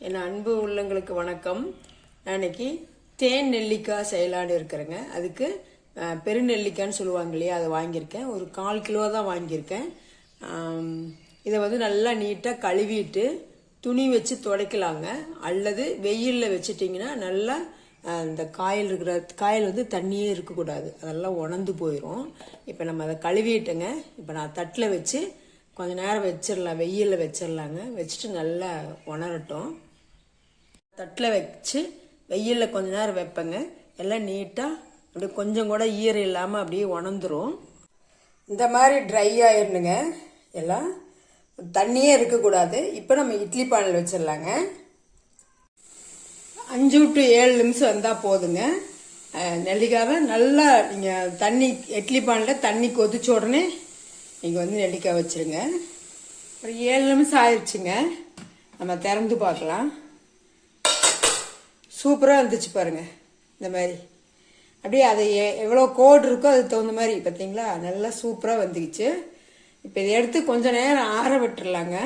என் அன்பு உள்ளங்களுக்கு வணக்கம். நான் இன்னைக்கு தேன் நெல்லிக்காய் செய்யலான்னு இருக்கிறேங்க. அதுக்கு அஹ், பெருநெல்லிக்காய்ன்னு சொல்லுவாங்க இல்லையா அதை வாங்கியிருக்கேன். ஒரு கால் கிலோ தான் வாங்கியிருக்கேன். இதை வந்து நல்லா நீட்டாக கழுவிட்டு துணி வச்சு துடைக்கலாங்க. அல்லது வெயிலில் வச்சிட்டிங்கன்னா நல்லா இந்த காயில் இருக்கிற காயில் வந்து தண்ணியே இருக்கக்கூடாது. அதெல்லாம் உணர்ந்து போயிடும் இப்போ நம்ம அதை கழுவிட்டேங்க. இப்போ நான் தட்டில் வச்சு கொஞ்ச நேரம் வச்சிடலாம். வெயிலில் வச்சிடலாங்க. வச்சுட்டு நல்லா உணரட்டும். தட்டில் வச்சு வெயிலில் கொஞ்ச நேரம் வைப்பேங்க. எல்லாம் நீட்டாக அப்படியே கொஞ்சம் கூட ஈரம் இல்லாமல் அப்படியே உணர்ந்துரும். இந்த மாதிரி ட்ரை ஆயிடணுங்க. எல்லாம் தண்ணியே இருக்கக்கூடாது. இப்போ நம்ம இட்லி பானில் வச்சிடலாங்க. அஞ்சு டு ஏழு நிமிஷம் வந்தால் போதுங்க. நெல்லிக்காவை நல்லா நீங்கள் தண்ணி இட்லி பானில் தண்ணி கொதிச்ச உடனே நீங்கள் வந்து நெல்லிக்காய் வச்சிருங்க. ஒரு ஏழு நிமிஷம் ஆயிடுச்சுங்க. நம்ம திறந்து பார்க்கலாம். சூப்பராக இருந்துச்சு பாருங்க இந்த மாதிரி. அப்படியே அது எ- எவ்வளோ கோடு இருக்கோ அதுக்கு தகுந்த மாதிரி பார்த்தீங்களா? நல்லா சூப்பராக வந்துக்குச்சு இப்போ இதை எடுத்து கொஞ்சம் நேரம் ஆற விட்டுறலாங்க.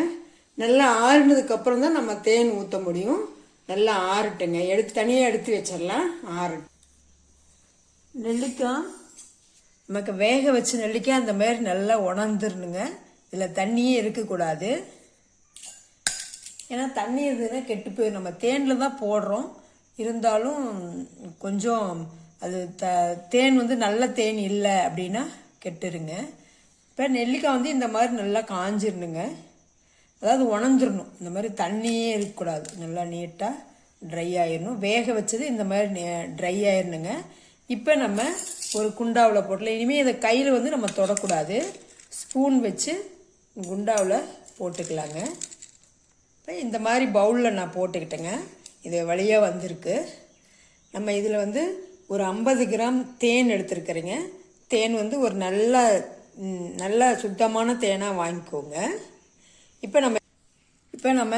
நல்லா ஆறுனதுக்கப்புறம் தான் நம்ம தேன் ஊற்ற முடியும். நல்லா ஆறட்டுங்க. எடுத்து தனியாக எடுத்து வச்சிடலாம். ஆறட்டும். நெல்லிக்காய் நமக்கு வேக வச்ச நெல்லிக்காய் அந்த மாதிரி நல்லா உணர்ந்துடணுங்க இதில் தண்ணியே இருக்கக்கூடாது. ஏன்னா தண்ணி இருந்ததுன்னா கெட்டு போயிடும் நம்ம தேனில் தான் போடுறோம். இருந்தாலும் கொஞ்சம் அது த தேன் வந்து நல்ல தேன் இல்லை அப்படின்னா கெட்டுருங்க. இப்போ நெல்லிக்காய் வந்து இந்த மாதிரி நல்லா காஞ்சிடணுங்க அதாவது உணர்ந்துடணும் இந்த மாதிரி தண்ணியே இருக்கக்கூடாது. நல்லா நீட்டாக ட்ரை ஆயிடணும் வேக வச்சது இந்த மாதிரி ட்ரை ஆயிடணுங்க இப்போ நம்ம ஒரு குண்டாவில் போட்டலாம் இனிமேல் இதை கையில் வந்து நம்ம தொடக்கூடாது. ஸ்பூன் வச்சு குண்டாவில் போட்டுக்கலாங்க. இப்போ இந்த மாதிரி பவுலில் நான் போட்டுக்கிட்டேங்க. இது வழியாக வந்திருக்கு. நம்ம இதில் வந்து ஒரு ஐம்பது கிராம் தேன் எடுத்துருக்குறீங்க. தேன் வந்து ஒரு நல்ல நல்ல சுத்தமான தேனாக வாங்கிக்கோங்க. இப்போ நம்ம இப்போ நம்ம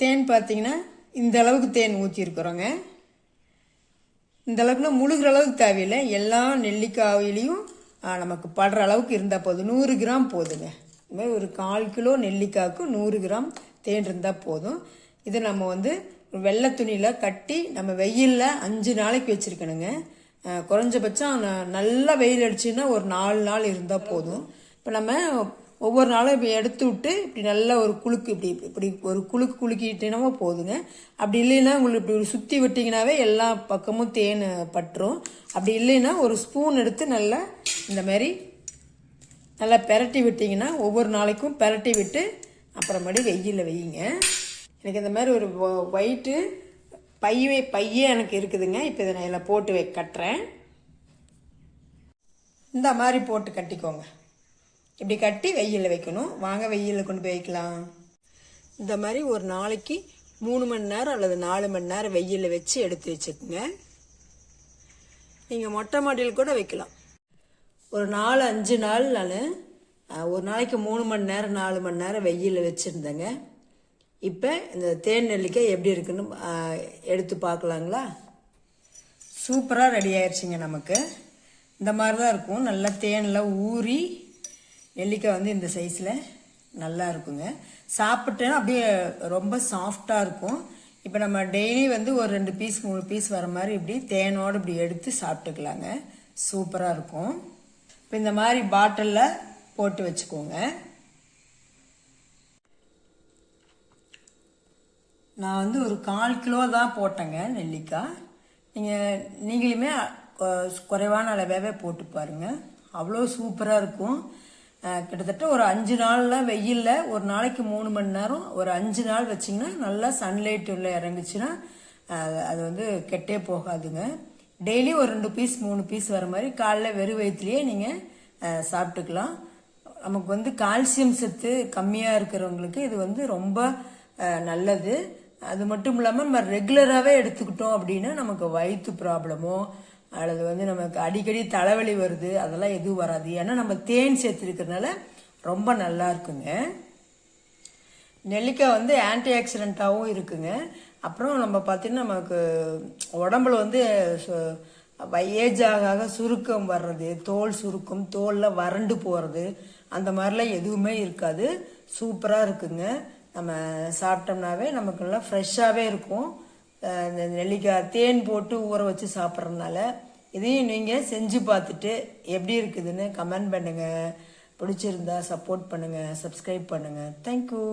தேன் பார்த்தீங்கன்னா இந்த அளவுக்கு தேன் ஊற்றிருக்குறோங்க இந்த அளவுக்குனா முழுகிற அளவுக்கு தேவையில்லை. எல்லா நெல்லிக்காயிலையும் நமக்கு படுற அளவுக்கு இருந்தால் போதும். நூறு கிராம் போதுங்க. இந்த மாதிரி ஒரு கால் கிலோ நெல்லிக்காய்க்கு நூறு கிராம் தேன் இருந்தால் போதும். இதை நம்ம வந்து வெள்ளை துணியில் கட்டி நம்ம வெயிலில் அஞ்சு நாளைக்கு வச்சுருக்கணுங்க. குறைஞ்சபட்சம் ந- நல்லா வெயில் அடிச்சுன்னா ஒரு நாலு நாள் இருந்தால் போதும். இப்போ நம்ம ஒவ்வொரு நாளும் இப்படி எடுத்து விட்டு இப்படி நல்லா ஒரு குலுக்கு இப்படி இப்படி ஒரு குலுக்கு குலுக்கிட்டேனாவே போதுங்க. அப்படி இல்லைன்னா உங்களுக்கு இப்படி ஒரு சுற்றி விட்டிங்கனாவே எல்லா பக்கமும் தேன் பட்டுரும். அப்படி இல்லைன்னா ஒரு ஸ்பூன் எடுத்து நல்லா இந்த மாதிரி நல்லா பெரட்டி விட்டிங்கன்னா ஒவ்வொரு நாளைக்கும் பெரட்டி விட்டு அப்புறமேடி வெயிலில் வையுங்க. எனக்கு இந்த மாதிரி ஒரு ஒயிட்டு பையவே பையே எனக்கு இருக்குதுங்க. இப்போ இதை நான் இதில் போட்டு வை கட்டுறேன். இந்த மாதிரி போட்டு கட்டிக்கோங்க. இப்படி கட்டி வெயிலில் வைக்கணும். வாங்க வெயிலில் கொண்டு போய் வைக்கலாம். இந்த மாதிரி ஒரு நாளைக்கு மூணு மணி நேரம் அல்லது நாலு மணி நேரம் வெயிலில் வச்சு எடுத்து வச்சுக்கோங்க. நீங்கள் மொட்டை மாடியில் கூட வைக்கலாம். ஒரு நாலு அஞ்சு நாள் நான் ஒரு நாளைக்கு மூணு மணி நேரம் நாலு மணி நேரம் வெயிலில் வச்சுருந்தேங்க. இப்போ இந்த தேன் நெல்லிக்காய் எப்படி இருக்குன்னு எடுத்து பார்க்கலாங்களா? சூப்பராக ரெடி ஆயிடுச்சுங்க நமக்கு. இந்த மாதிரி தான் இருக்கும். நல்லா தேனில் ஊறி நெல்லிக்காய் வந்து இந்த சைஸில் நல்லா இருக்குங்க. சாப்பிட்டேன்னா அப்படியே ரொம்ப சாஃப்டாக இருக்கும். இப்போ நம்ம டெய்லி வந்து ஒரு ரெண்டு பீஸ் மூணு பீஸ் வர மாதிரி இப்படி தேனோடு இப்படி எடுத்து சாப்பிட்டுக்கலாங்க. சூப்பராக இருக்கும். இப்போ இந்த மாதிரி பாட்டிலில் போட்டு வச்சுக்கோங்க. நான் வந்து ஒரு கால் கிலோ தான் போட்டேங்க நெல்லிக்காய். நீங்கள் நீங்களுமே குறைவான அளவாகவே போட்டு பாருங்கள் அவ்வளோ சூப்பராக இருக்கும். கிட்டத்தட்ட ஒரு அஞ்சு நாளில் வெயிலில் ஒரு நாளைக்கு மூணு மணி நேரம் ஒரு அஞ்சு நாள் வச்சிங்கன்னா நல்லா சன்லைட் உள்ள இறங்குச்சுன்னா அது வந்து கெட்டே போகாதுங்க. டெய்லி ஒரு ரெண்டு பீஸ் மூணு பீஸ் வர மாதிரி காலைல வெறும் வயிற்றுலேயே நீங்கள் சாப்பிட்டுக்கலாம். நமக்கு வந்து கால்சியம் சத்து கம்மியாக இருக்கிறவங்களுக்கு இது வந்து ரொம்ப நல்லது. அது மட்டும் இல்லாமல் நம்ம ரெகுலராகவே எடுத்துக்கிட்டோம் அப்படின்னா நமக்கு வயிற்று ப்ராப்ளமோ அல்லது வந்து நமக்கு அடிக்கடி தலைவலி வருது அதெல்லாம் எதுவும் வராது. ஏன்னா நம்ம தேன் சேர்த்துருக்கிறதுனால ரொம்ப நல்லா இருக்குங்க. நெல்லிக்காய் வந்து ஆன்டி ஆக்சிடென்ட்டாகவும் இருக்குங்க. அப்புறம் நம்ம பார்த்தீங்கன்னா நமக்கு உடம்புல வந்து ஏஜ் ஆக ஆக சுருக்கம் வர்றது தோல் சுருக்கம் தோலில் வறண்டு போகிறது அந்த மாதிரிலாம் எதுவுமே இருக்காது. சூப்பராக இருக்குங்க. நம்ம சாப்பிட்டோம்னாவே நமக்கு நல்லா ஃப்ரெஷ்ஷாகவே இருக்கும். இந்த நெல்லிக்காய் தேன் போட்டு ஊற வச்சு சாப்பிட்றதுனால இதையும் நீங்கள் செஞ்சு பார்த்துட்டு எப்படி இருக்குதுன்னு கமெண்ட் பண்ணுங்கள் பிடிச்சிருந்தா சப்போர்ட் பண்ணுங்கள் சப்ஸ்கிரைப் பண்ணுங்கள் தேங்க்யூ